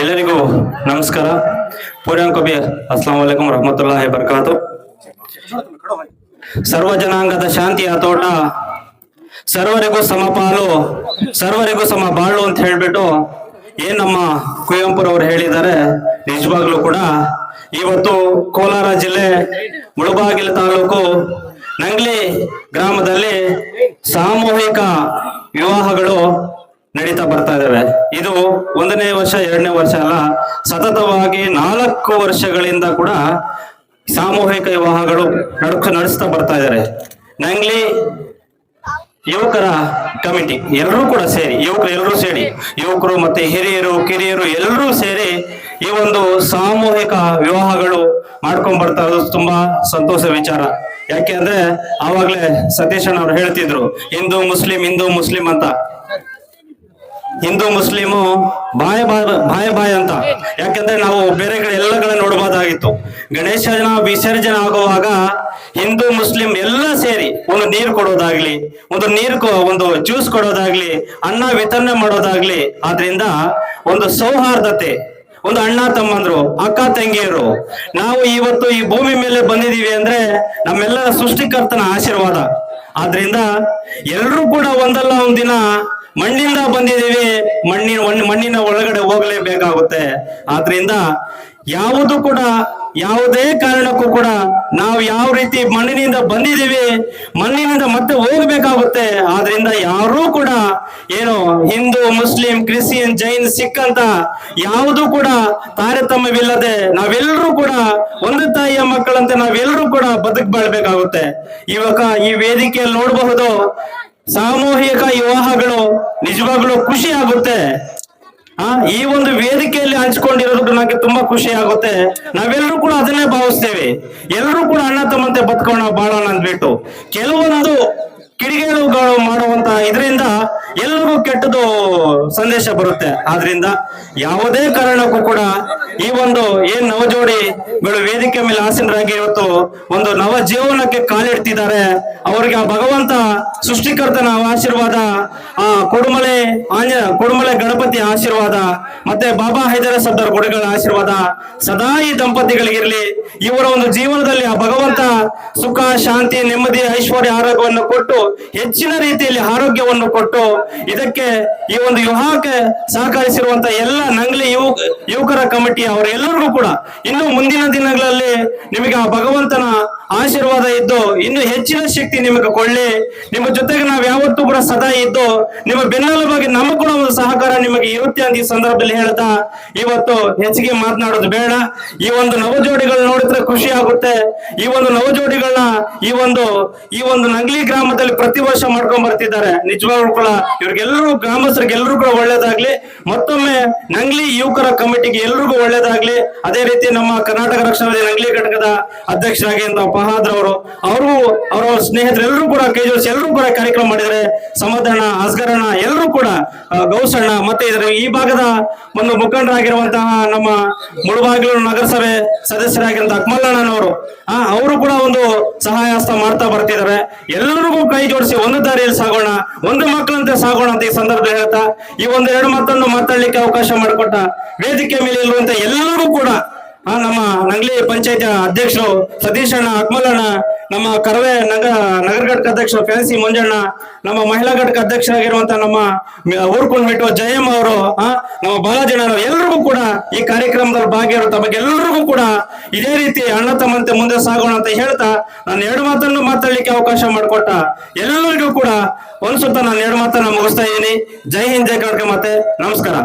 ಎಲ್ಲರಿಗೂ ನಮಸ್ಕಾರ. ಪೂರ್ಣ ಕಬಿ ಅಸ್ಲಾಂ ವಲೈಕುಂ ರಹಮತುಲ್ಲಾಹಿ ಬರ್ಕಾತು ಸರ್ವ ಜನಾಂಗದ ಶಾಂತಿಯ ತೋಟ, ಸರ್ವರಿಗೂ ಸಮಪಾಲು, ಸರ್ವರಿಗೂ ಸಮ ಬಾಳು ಅಂತ ಹೇಳ್ಬಿಟ್ಟು ಏನ್ ನಮ್ಮ ಕುವೆಂಪುರವ್ರು ಹೇಳಿದ್ದಾರೆ, ನಿಜವಾಗ್ಲೂ ಕೂಡ ಇವತ್ತು ಕೋಲಾರ ಜಿಲ್ಲೆ ಮುಳಬಾಗಿಲು ತಾಲೂಕು ನಂಗ್ಲಿ ಗ್ರಾಮದಲ್ಲಿ ಸಾಮೂಹಿಕ ವಿವಾಹಗಳು ನಡೀತಾ ಬರ್ತಾ ಇದ್ದಾವೆ ಇದು ಒಂದನೇ ವರ್ಷ, ಎರಡನೇ ವರ್ಷ ಅಲ್ಲ. ಸತತವಾಗಿ ನಾಲ್ಕು ವರ್ಷಗಳಿಂದ ಕೂಡ ಸಾಮೂಹಿಕ ವಿವಾಹಗಳು ನಡ್ಕ, ನಡೆಸ್ತಾ ಬರ್ತಾ ಇದ್ದಾರೆ ನಂಗ್ಲಿ ಯುವಕರ ಕಮಿಟಿ ಎಲ್ಲರೂ ಕೂಡ ಸೇರಿ, ಯುವಕರು ಎಲ್ಲರೂ ಸೇರಿ, ಯುವಕರು ಮತ್ತೆ ಹಿರಿಯರು, ಕಿರಿಯರು ಎಲ್ಲರೂ ಸೇರಿ ಈ ಒಂದು ಸಾಮೂಹಿಕ ವಿವಾಹಗಳು ಮಾಡ್ಕೊಂಡ್ ಬರ್ತಾ ಇರೋದು ತುಂಬಾ ಸಂತೋಷ ವಿಚಾರ. ಯಾಕೆ ಅಂದ್ರೆ ಆವಾಗ್ಲೇ ಸತೀಶ್ ಅಣ್ಣ ಅವ್ರು ಹೇಳ್ತಿದ್ರು, ಹಿಂದೂ, ಮುಸ್ಲಿಂ ಹಿಂದೂ, ಮುಸ್ಲಿಂ ಅಂತ. ಹಿಂದೂ ಮುಸ್ಲಿಮು ಬಾಯ ಬಾಯ ಬಾಯ ಅಂತ. ಯಾಕಂದ್ರೆ ನಾವು ಬೇರೆ ಕಡೆ ಎಲ್ಲ ಕಡೆ ನೋಡಬಹುದಾಗಿತ್ತು ಗಣೇಶನ ವಿಸರ್ಜನೆ ಆಗುವಾಗ ಹಿಂದೂ, ಮುಸ್ಲಿಂ ಎಲ್ಲ ಸೇರಿ ಒಂದು ನೀರು ಕೊಡೋದಾಗ್ಲಿ, ಒಂದು ನೀರು ಒಂದು ಜ್ಯೂಸ್ ಕೊಡೋದಾಗ್ಲಿ, ಅನ್ನ ವಿತರಣೆ ಮಾಡೋದಾಗ್ಲಿ, ಆದ್ರಿಂದ ಒಂದು ಸೌಹಾರ್ದತೆ, ಒಂದು ಅಣ್ಣ ತಮ್ಮಂದ್ರು, ಅಕ್ಕ ತಂಗಿಯರು, ನಾವು ಇವತ್ತು ಈ ಭೂಮಿ ಮೇಲೆ ಬಂದಿದೀವಿ ಅಂದ್ರೆ ನಮ್ಮೆಲ್ಲರ ಸೃಷ್ಟಿಕರ್ತನ ಆಶೀರ್ವಾದ. ಆದ್ರಿಂದ ಎಲ್ರೂ ಕೂಡ ಒಂದಲ್ಲ ಒಂದಿನ ಮಣ್ಣಿಂದ ಬಂದಿದ್ದೀವಿ. ಮಣ್ಣಿನ ಮಣ್ಣಿನ ಒಳಗಡೆ ಹೋಗಲೇಬೇಕಾಗುತ್ತೆ. ಆದ್ರಿಂದ ಯಾವುದು ಕೂಡ, ಯಾವುದೇ ಕಾರಣಕ್ಕೂ ಕೂಡ ನಾವು ಯಾವ ರೀತಿ ಮಣ್ಣಿನಿಂದ ಬಂದಿದ್ದೀವಿ, ಮಣ್ಣಿನಿಂದ ಮತ್ತೆ ಹೋಗ್ಬೇಕಾಗುತ್ತೆ. ಆದ್ರಿಂದ ಯಾರೂ ಕೂಡ ಏನು ಹಿಂದೂ, ಮುಸ್ಲಿಂ, ಕ್ರಿಶ್ಚಿಯನ್, ಜೈನ್, ಸಿಖ್ ಅಂತ ಯಾವುದು ಕೂಡ ತಾರತಮ್ಯವಿಲ್ಲದೆ ನಾವೆಲ್ಲರೂ ಕೂಡ ಒಂದು ತಾಯಿಯ ಮಕ್ಕಳಂತೆ ನಾವೆಲ್ಲರೂ ಕೂಡ ಬದುಕ್ ಬಾಳ್ಬೇಕಾಗುತ್ತೆ. ಇವಾಗ ಈ ವೇದಿಕೆಯಲ್ಲಿ ನೋಡಬಹುದು ಸಾಮೂಹಿಕ ವಿವಾಹಗಳು ನಿಜವಾಗ್ಲು ಖುಷಿ ಆಗುತ್ತೆ. ಆ, ಈ ಒಂದು ವೇದಿಕೆಯಲ್ಲಿ ಹಂಚ್ಕೊಂಡಿರೋದು ನನಗೆ ತುಂಬಾ ಖುಷಿ ಆಗುತ್ತೆ. ನಾವೆಲ್ಲರೂ ಕೂಡ ಅದನ್ನೇ ಭಾವಿಸ್ತೇವೆ. ಎಲ್ಲರೂ ಕೂಡ ಅಣ್ಣ ತಮ್ಮಂತೆ ಬದುಕೋಣ ಬಾಳೋಣ ಅಂದ್ಬಿಟ್ಟು. ಕೆಲವೊಂದು ಕಿಡಿಗೇಳುಗಳು ಮಾಡುವಂತ ಇದರಿಂದ ಎಲ್ಲರಿಗೂ ಕೆಟ್ಟದು ಸಂದೇಶ ಬರುತ್ತೆ. ಆದ್ರಿಂದ ಯಾವುದೇ ಕಾರಣಕ್ಕೂ ಕೂಡ ಈ ಒಂದು ಏನ್ ನವಜೋಡಿಗಳು ವೇದಿಕೆ ಮೇಲೆ ಆಸೀನರಾಗಿ ಇವತ್ತು ಒಂದು ನವ ಜೀವನಕ್ಕೆ ಕಾಲಿಡ್ತಿದ್ದಾರೆ. ಅವರಿಗೆ ಆ ಭಗವಂತ ಸೃಷ್ಟಿಕರ್ತನ ಆಶೀರ್ವಾದ, ಆ ಕುಡುಮಲೆ ಆಂಜ ಕೊಡುಮಲೆ ಗಣಪತಿ ಆಶೀರ್ವಾದ, ಮತ್ತೆ ಬಾಬಾ ಹೈದರ ಸರ್ದಾರ್ ಗುಡಿಗಳ ಆಶೀರ್ವಾದ ಸದಾ ಈ ದಂಪತಿಗಳಿಗಿರ್ಲಿ. ಇವರ ಒಂದು ಜೀವನದಲ್ಲಿ ಆ ಭಗವಂತ ಸುಖ, ಶಾಂತಿ, ನೆಮ್ಮದಿ, ಐಶ್ವರ್ಯ, ಆರೋಗ್ಯವನ್ನು ಕೊಟ್ಟು, ಹೆಚ್ಚಿನ ರೀತಿಯಲ್ಲಿ ಆರೋಗ್ಯವನ್ನು ಕೊಟ್ಟು, ಇದಕ್ಕೆ ಈ ಒಂದು ವಿವಾಹಕ್ಕೆ ಸಹಕರಿಸಿರುವಂತ ಎಲ್ಲ ನಂಗ್ಲಿ ಯುವ ಯುವಕರ ಕಮಿಟಿ ಅವರೆಲ್ಲರಿಗೂ ಕೂಡ ಇನ್ನು ಮುಂದಿನ ದಿನಗಳಲ್ಲಿ ನಿಮಗೆ ಆ ಭಗವಂತನ ಆಶೀರ್ವಾದ ಇದ್ದು, ಇನ್ನು ಹೆಚ್ಚಿನ ಶಕ್ತಿ ನಿಮಗೆ ಕೊಳ್ಳಿ ನಿಮ್ಮ ಜೊತೆಗೆ ನಾವು ಯಾವತ್ತೂ ಕೂಡ ಸದಾ ಇದ್ದು, ನಿಮ್ಮ ಬೆನ್ನೆಲುಬಾಗಿ ನಮ್ಮ ಕೂಡ ಒಂದು ಸಹಕಾರ ನಿಮಗೆ ಇರುತ್ತೆ ಅಂತ ಈ ಸಂದರ್ಭದಲ್ಲಿ ಹೇಳ್ತಾ, ಇವತ್ತು ಹೆಚ್ಚಿಗೆ ಮಾತನಾಡೋದು ಬೇಡ. ಈ ಒಂದು ನವಜೋಡಿಗಳು ನೋಡಿದ್ರೆ ಖುಷಿ ಆಗುತ್ತೆ. ಈ ಒಂದು ನವಜೋಡಿಗಳನ್ನ ಈ ಒಂದು ಈ ಒಂದು ನಂಗ್ಲಿ ಗ್ರಾಮದಲ್ಲಿ ಪ್ರತಿ ವರ್ಷ ಮಾಡ್ಕೊಂಡ್ ಬರ್ತಿದ್ದಾರೆ. ನಿಜವಾಗ್ಲೂ ಕೂಡ ಇವ್ರಿಗೆಲ್ಲರೂ ಗ್ರಾಮಸ್ಥರಿಗೆ ಎಲ್ಲರೂ ಕೂಡ ಒಳ್ಳೇದಾಗ್ಲಿ. ಮತ್ತೊಮ್ಮೆ ನಂಗ್ಲಿ ಯುವಕರ ಕಮಿಟಿಗೆ ಎಲ್ರಿಗೂ ಒಳ್ಳೇದಾಗ್ಲಿ. ಅದೇ ರೀತಿ ನಮ್ಮ ಕರ್ನಾಟಕ ರಕ್ಷಣಾ ನಂಗ್ಲಿ ಘಟಕದ ಅಧ್ಯಕ್ಷರಾಗಿ ಅಂತ ಫಹಾದ್ರ ಅವರು ಅವರು ಅವರ ಸ್ನೇಹಿತರೆಲ್ಲರೂ ಕೂಡ ಕೈ ಜೋಡಿಸಿ ಎಲ್ಲರೂ ಕೂಡ ಕಾರ್ಯಕ್ರಮ ಮಾಡಿದ್ದಾರೆ. ಸಮಧಾನ ಅಸ್ಗರಣ ಎಲ್ಲರೂ ಕೂಡ ಗೌಸಣ್ಣ ಮತ್ತೆ ಇದರ ಈ ಭಾಗದ ಒಂದು ಮುಖಂಡರಾಗಿರುವಂತಹ ನಮ್ಮ ಮುಳುಬಾಗಿಲು ನಗರಸಭೆ ಸದಸ್ಯರಾಗಿರುವಂತಹ ಅಕ್ಮಲ್ಲಣ್ಣನವರು, ಆ, ಅವರು ಕೂಡ ಒಂದು ಸಹಾಯ ಹಸ್ತ ಮಾಡ್ತಾ ಬರ್ತಿದ್ದಾರೆ. ಎಲ್ಲರಿಗೂ ಕೈ ಜೋಡಿಸಿ ಒಂದು ದಾರಿಯಲ್ಲಿ ಸಾಗೋಣ, ಒಂದು ಮಕ್ಕಳಂತೆ ಸಾಗೋಣ ಅಂತ ಈ ಸಂದರ್ಭ ಹೇಳ್ತಾ, ಈ ಒಂದು ಎರಡು ಮಾತನ್ನು ಮಾತಾಡ್ಲಿಕ್ಕೆ ಅವಕಾಶ ಮಾಡಿಕೊಟ್ಟ ವೇದಿಕೆ ಮೇಲೆ ಇರುವಂತ ಎಲ್ಲರೂ ಕೂಡ ನಮ್ಮ ನಂಗ್ಲಿ ಪಂಚಾಯತ್ ಅಧ್ಯಕ್ಷರು ಸತೀಶ್ ಅಣ್ಣ ಅಕ್ಮಲಣ್ಣ ನಮ್ಮ ಕರವೆ ನಗ, ನಗರ ಘಟಕ ಅಧ್ಯಕ್ಷ ಫ್ಯಾನ್ಸಿ ಮಂಜಣ್ಣ, ನಮ್ಮ ಮಹಿಳಾ ಘಟಕ ಅಧ್ಯಕ್ಷರಾಗಿರುವಂತ ನಮ್ಮ ಊರ್ಕೊಂಡ್ ಬಿಟ್ಟು ಜಯಮ್ಮ ಅವರು ನಮ್ಮ ಬಾಲಾಜಣ್ಣ ಎಲ್ರಿಗೂ ಕೂಡ ಈ ಕಾರ್ಯಕ್ರಮದಲ್ಲಿ ಭಾಗಿಯಾಗಿರೋ ತಮಗೆಲ್ಲರಿಗೂ ಕೂಡ ಇದೇ ರೀತಿ ಅಣ್ಣ ತಮ್ಮಂತೆ ಮುಂದೆ ಸಾಗೋಣ ಅಂತ ಹೇಳ್ತಾ ನಾನು ಎರಡು ಮಾತನ್ನು ಮಾತಾಡ್ಲಿಕ್ಕೆ ಅವಕಾಶ ಮಾಡಿಕೊಟ್ಟ ಎಲ್ಲರಿಗೂ ಕೂಡ ಒಂದ್ಸುತ್ತ ನಾನು ಎರಡು ಮಾತನ್ನ ಮುಗಿಸ್ತಾ ಇದ್ದೀನಿ. ಜೈ ಹಿಂದ್, ಜೈ ಕರ್ನಾಟಕ ಮತ್ತೆ ನಮಸ್ಕಾರ.